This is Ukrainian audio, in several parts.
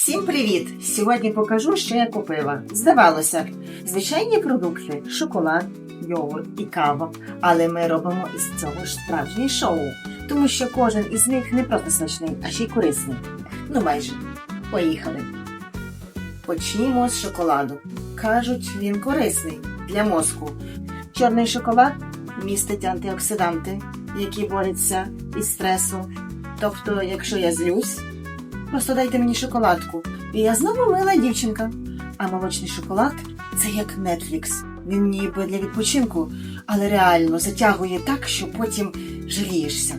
Всім привіт! Сьогодні покажу, що я купила. Здавалося звичайні продукти шоколад, йогурт і кава. Але ми робимо із цього ж справжнє шоу, тому що кожен із них не просто смачний, а ще й корисний. Ну майже. Поїхали. Почнімо з шоколаду. Кажуть, він корисний для мозку. Чорний шоколад містить антиоксиданти, які борються із стресом. Тобто, якщо я злюсь, Просто дайте мені шоколадку. І я знову мила дівчинка. А молочний шоколад це як Netflix. Він ніби для відпочинку, але реально затягує так, що потім жалієшся.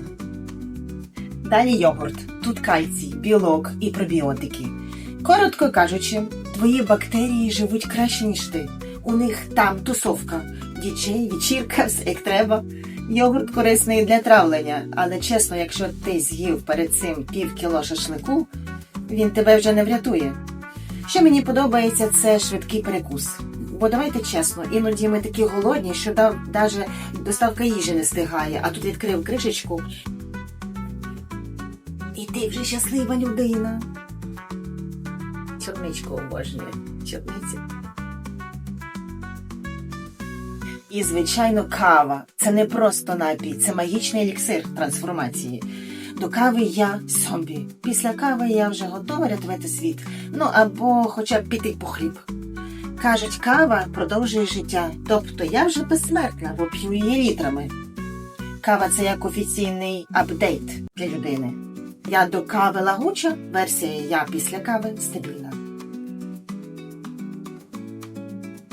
Далі йогурт. Тут кальцій, білок і пробіотики. Коротко кажучи, твої бактерії живуть краще, ніж ти. У них там тусовка, діджей, вечірка, все як треба. Йогурт корисний для травлення, але чесно, якщо ти з'їв перед цим пів кіло шашлику, він тебе вже не врятує. Що мені подобається, це швидкий перекус. Бо давайте чесно, іноді ми такі голодні, що навіть доставка їжі не стигає, а тут відкрив кришечку. І ти вже щаслива людина. Чорничку обожнює. Чорниці. І, звичайно, кава. Це не просто напій, це магічний еліксир трансформації. До кави я зомбі. Після кави я вже готова рятувати світ. Ну або хоча б піти по хліб. Кажуть, кава продовжує життя. Тобто я вже безсмертна, бо п'ю її літрами. Кава це як офіційний апдейт для людини. Я до кави лагуча, версія я після кави стабільна.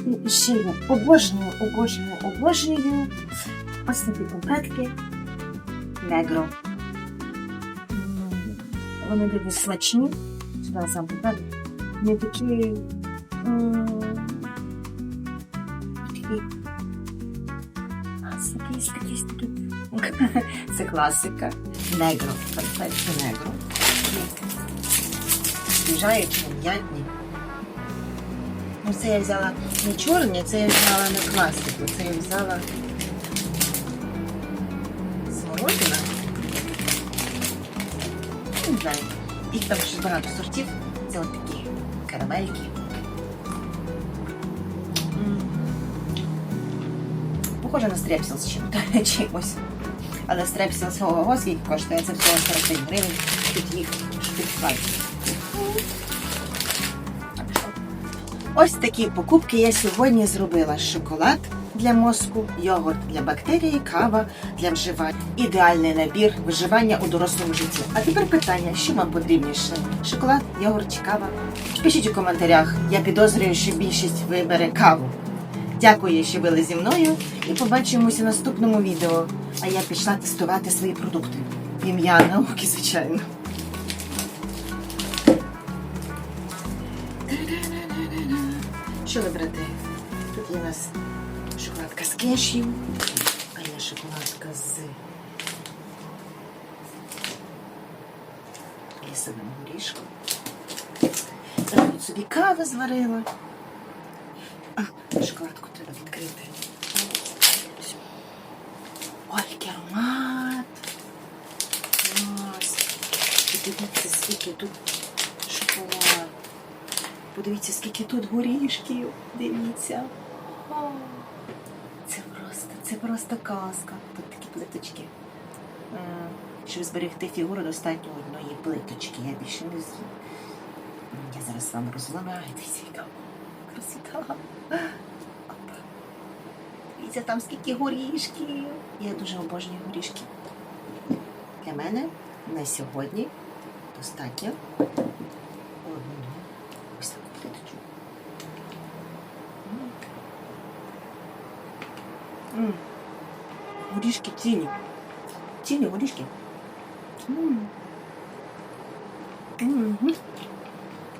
І ще обожнюю, обожнюю, обожнюю ось такі конфетки негро. Вони дуже смачні. Сюди сам покажу. Вони такі. Це класика. Негро. Конфетки негро. Біжають м'ятні. Ну, це я взяла не чорні, це я взяла не класику, це я взяла смородина. Не знаю. Їх там ще багато сортів. Це от такі карамельки. Похоже на стрепсіл з чимось. Але стрепсіл свого скільки коштує, це всього 45 гривень. Тут їх штук 20. Ось такі покупки я сьогодні зробила: шоколад для мозку, йогурт для бактерій, кава для вживання. Ідеальний набір виживання у дорослому житті. А тепер питання: що вам потрібніше? Шоколад, йогурт чи кава? Пишіть у коментарях. Я підозрюю, що більшість вибере каву. Дякую, що були зі мною, і побачимося в наступному відео. А я пішла тестувати свої продукти. Ім'я науки, звичайно. Що вибрати? Тут є у нас шоколадка з кешів, а є шоколадка з лісовим горішком. Я тут собі каву зварила. А, шоколадку треба відкрити. Ой, який аромат. Клас. І Дивіться, скільки тут. Подивіться, скільки тут горішків. Дивіться. Це просто, це просто казка. Тут такі плиточки. Е, Щоб зберегти фігуру, достатньо одної плиточки. Я більше не з. Я зараз вам розламаю. Дивіться, яка красота. Дивіться, там скільки горішків. Я дуже обожнюю горішки. Для мене на сьогодні достатньо М. М. Горішки цілі. Цілі горішки. М.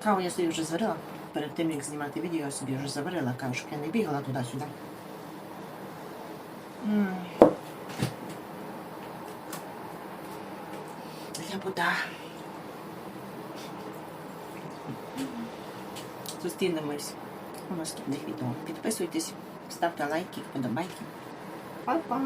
Каву я собі вже зварила. Перед тим, як знімати відео, я собі вже заварила каву, щоб я не бігала туди-сюди. М. Ляпота. Зустрінемось у наступних відео. Підписуйтесь, ставте лайки, вподобайки. Па-па!